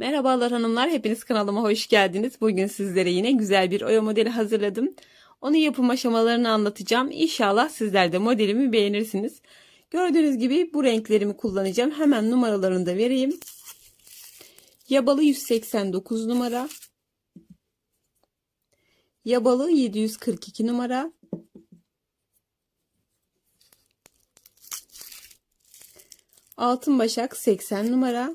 Merhabalar hanımlar, hepiniz kanalıma hoş geldiniz. Bugün sizlere yine güzel bir oya modeli hazırladım. Onun yapım aşamalarını anlatacağım. İnşallah sizler de modelimi beğenirsiniz. Gördüğünüz gibi bu renklerimi kullanacağım. Hemen numaralarını da vereyim. Yabalı 189 numara. Yabalı 742 numara. Altın Başak 80 numara.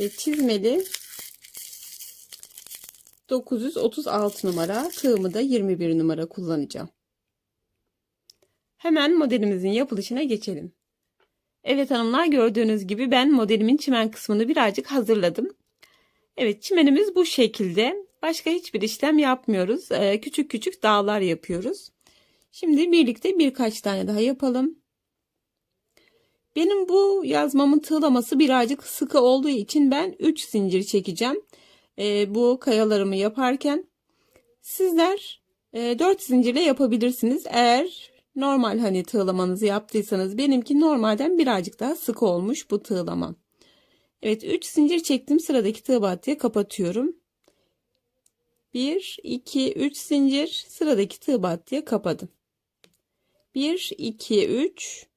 Ve çizmeli 936 numara tığımı da 21 numara kullanacağım. Hemen modelimizin yapılışına geçelim. Evet hanımlar gördüğünüz gibi ben modelimin çimen kısmını birazcık hazırladım. Evet çimenimiz bu şekilde. Başka hiçbir işlem yapmıyoruz. Ee, küçük küçük dağlar yapıyoruz. Şimdi birlikte birkaç tane daha yapalım. Benim bu yazmamın tığlaması birazcık sıkı olduğu için ben 3 zincir çekeceğim. E, bu kayalarımı yaparken sizler e, 4 zincirle yapabilirsiniz. Eğer normal hani tığlamanızı yaptıysanız benimki normalden birazcık daha sıkı olmuş bu tığlamam. Evet 3 zincir çektim sıradaki tığ battıya kapatıyorum. 1 2 3 zincir sıradaki tığ battıya kapadım. 1 2 3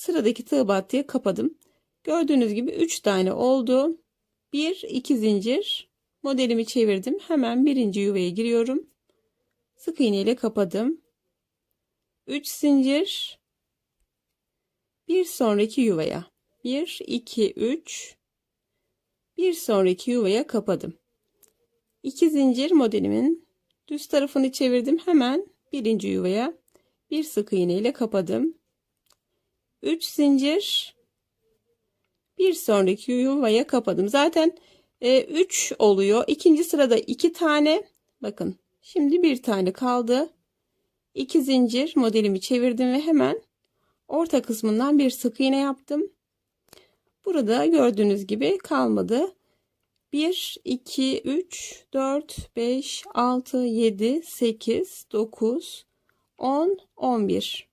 sıradaki tığ battıya kapadım. Gördüğünüz gibi 3 tane oldu. 1 2 zincir modelimi çevirdim. Hemen birinci yuvaya giriyorum. Sık iğne ile kapadım. 3 zincir bir sonraki yuvaya 1 2 3 bir sonraki yuvaya kapadım. 2 zincir modelimin düz tarafını çevirdim. Hemen birinci yuvaya bir sık iğne ile kapadım. 3 zincir bir sonraki yuvaya kapadım. Zaten 3 e, oluyor. İkinci sırada 2 tane. Bakın şimdi bir tane kaldı. 2 zincir modelimi çevirdim ve hemen orta kısmından bir sık iğne yaptım. Burada gördüğünüz gibi kalmadı. 1, 2, 3, 4, 5, 6, 7, 8, 9, 10, 11.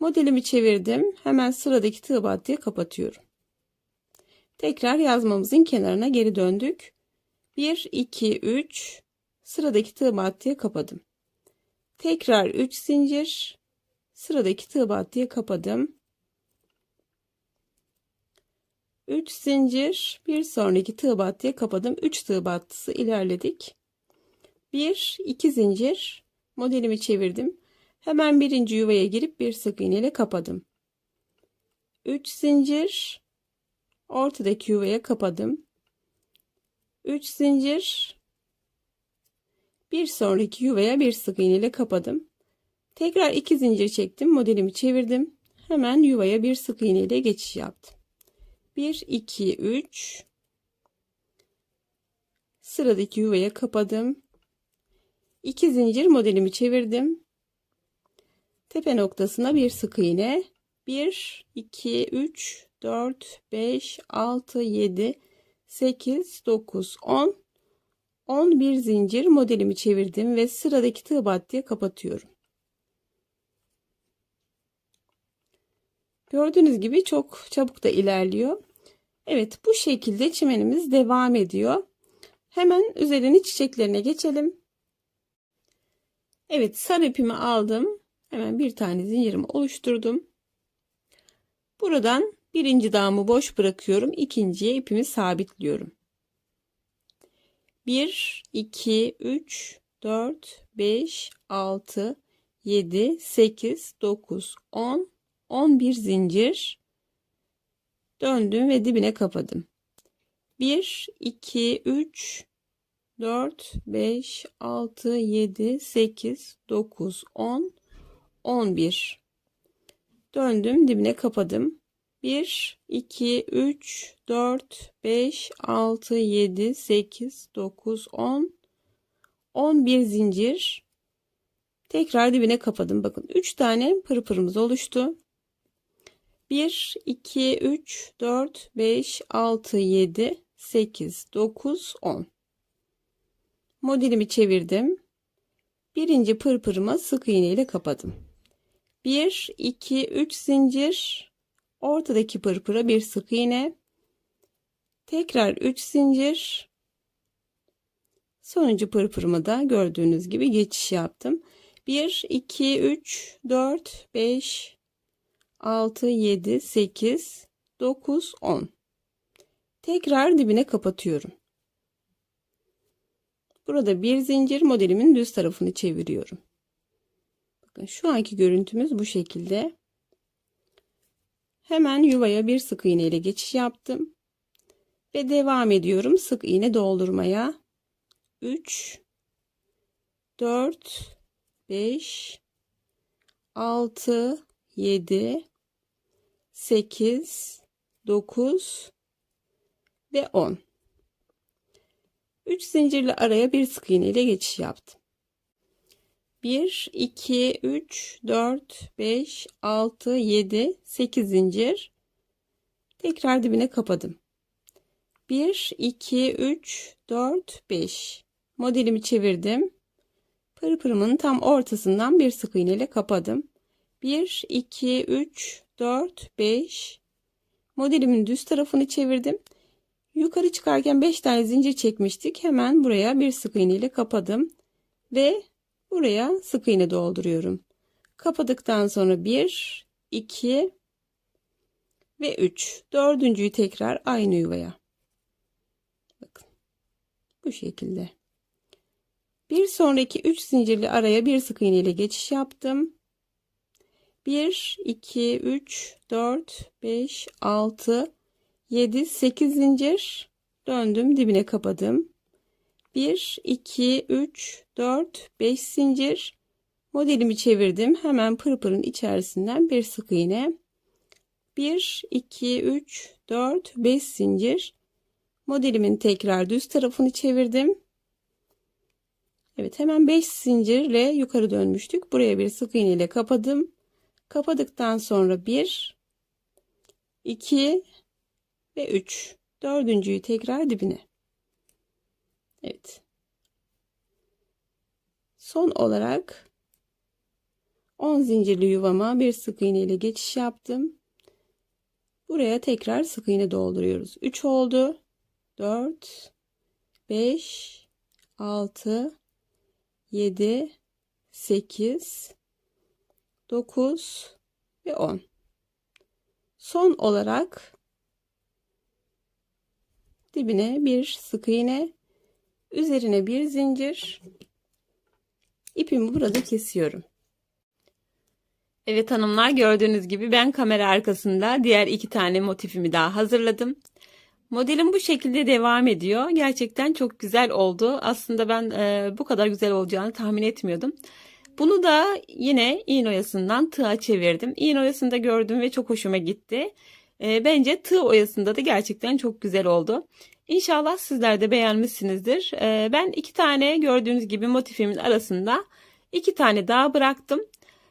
Modelimi çevirdim. Hemen sıradaki tığ battıya kapatıyorum. Tekrar yazmamızın kenarına geri döndük. 1, 2, 3 sıradaki tığ battıya kapadım. Tekrar 3 zincir sıradaki tığ battıya kapadım. 3 zincir bir sonraki tığ battıya kapadım. 3 tığ battısı ilerledik. 1 2 zincir modelimi çevirdim. Hemen birinci yuvaya girip bir sık iğne ile kapadım. 3 zincir ortadaki yuvaya kapadım. 3 zincir bir sonraki yuvaya bir sık iğne ile kapadım. Tekrar 2 zincir çektim. Modelimi çevirdim. Hemen yuvaya bir sık iğne ile geçiş yaptım. 1 2 3 sıradaki yuvaya kapadım. 2 zincir modelimi çevirdim tepe noktasına bir sık iğne 1 2 3 4 5 6 7 8 9 10 11 zincir modelimi çevirdim ve sıradaki tığ battıya kapatıyorum. Gördüğünüz gibi çok çabuk da ilerliyor. Evet bu şekilde çimenimiz devam ediyor. Hemen üzerini çiçeklerine geçelim. Evet sarı ipimi aldım. Hemen bir tane zincirimi oluşturdum. Buradan birinci dağımı boş bırakıyorum. İkinciye ipimi sabitliyorum. 1, 2, 3, 4, 5, 6, 7, 8, 9, 10, 11 zincir döndüm ve dibine kapadım. 1, 2, 3, 4, 5, 6, 7, 8, 9, 10, 11 döndüm dibine kapadım. 1 2 3 4 5 6 7 8 9 10 11 zincir. Tekrar dibine kapadım. Bakın 3 tane pırpırımız oluştu. 1 2 3 4 5 6 7 8 9 10 modelimi çevirdim. Birinci pırpırıma sık iğne ile kapadım 1 2 3 zincir Ortadaki pırpıra bir sık iğne. Tekrar 3 zincir. Sonuncu pırpırımı da gördüğünüz gibi geçiş yaptım. 1, 2, 3, 4, 5, 6, 7, 8, 9, 10. Tekrar dibine kapatıyorum. Burada bir zincir modelimin düz tarafını çeviriyorum. Bakın şu anki görüntümüz bu şekilde. Hemen yuvaya bir sık iğne ile geçiş yaptım. Ve devam ediyorum sık iğne doldurmaya. 3 4 5 6 7 8 9 ve 10 3 zincirli araya bir sık iğne ile geçiş yaptım 1 2 3 4 5 6 7 8 zincir. Tekrar dibine kapadım. 1 2 3 4 5 modelimi çevirdim. Pırpırımın tam ortasından bir sık iğne ile kapadım. 1 2 3 4 5 modelimin düz tarafını çevirdim. Yukarı çıkarken 5 tane zincir çekmiştik. Hemen buraya bir sık iğne ile kapadım. Ve buraya sık iğne dolduruyorum. Kapadıktan sonra 1 2 ve 3 dördüncüyü tekrar aynı yuvaya. Bakın bu şekilde. Bir sonraki 3 zincirli araya bir sık iğne ile geçiş yaptım. 1 2 3 4 5 6 7 8 zincir. Döndüm dibine kapadım 1 2 3 4 5 zincir. Modelimi çevirdim. Hemen pırpırın içerisinden bir sık iğne. 1 2 3 4 5 zincir. Modelimin tekrar düz tarafını çevirdim. Evet hemen 5 zincirle yukarı dönmüştük. Buraya bir sık iğne ile kapadım. Kapadıktan sonra 1 2 ve 3 dördüncüyü tekrar dibine Evet. Son olarak 10 zincirli yuvama bir sık iğne ile geçiş yaptım. Buraya tekrar sık iğne dolduruyoruz. 3 oldu. 4 5 6 7 8 9 ve 10 son olarak dibine bir sık iğne üzerine bir zincir ipimi burada kesiyorum Evet hanımlar gördüğünüz gibi ben kamera arkasında diğer iki tane motifimi daha hazırladım. Modelim bu şekilde devam ediyor. Gerçekten çok güzel oldu. Aslında ben e, bu kadar güzel olacağını tahmin etmiyordum. Bunu da yine iğne oyasından tığa çevirdim. İğne oyasında gördüm ve çok hoşuma gitti. E, bence tığ oyasında da gerçekten çok güzel oldu. İnşallah sizler de beğenmişsinizdir. E, ben iki tane gördüğünüz gibi motifimin arasında iki tane daha bıraktım.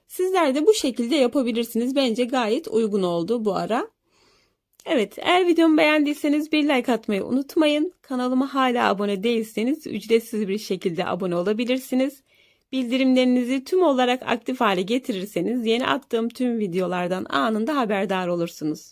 Sizler de bu şekilde yapabilirsiniz. Bence gayet uygun oldu bu ara. Evet eğer videomu beğendiyseniz bir like atmayı unutmayın. Kanalıma hala abone değilseniz ücretsiz bir şekilde abone olabilirsiniz. Bildirimlerinizi tüm olarak aktif hale getirirseniz yeni attığım tüm videolardan anında haberdar olursunuz.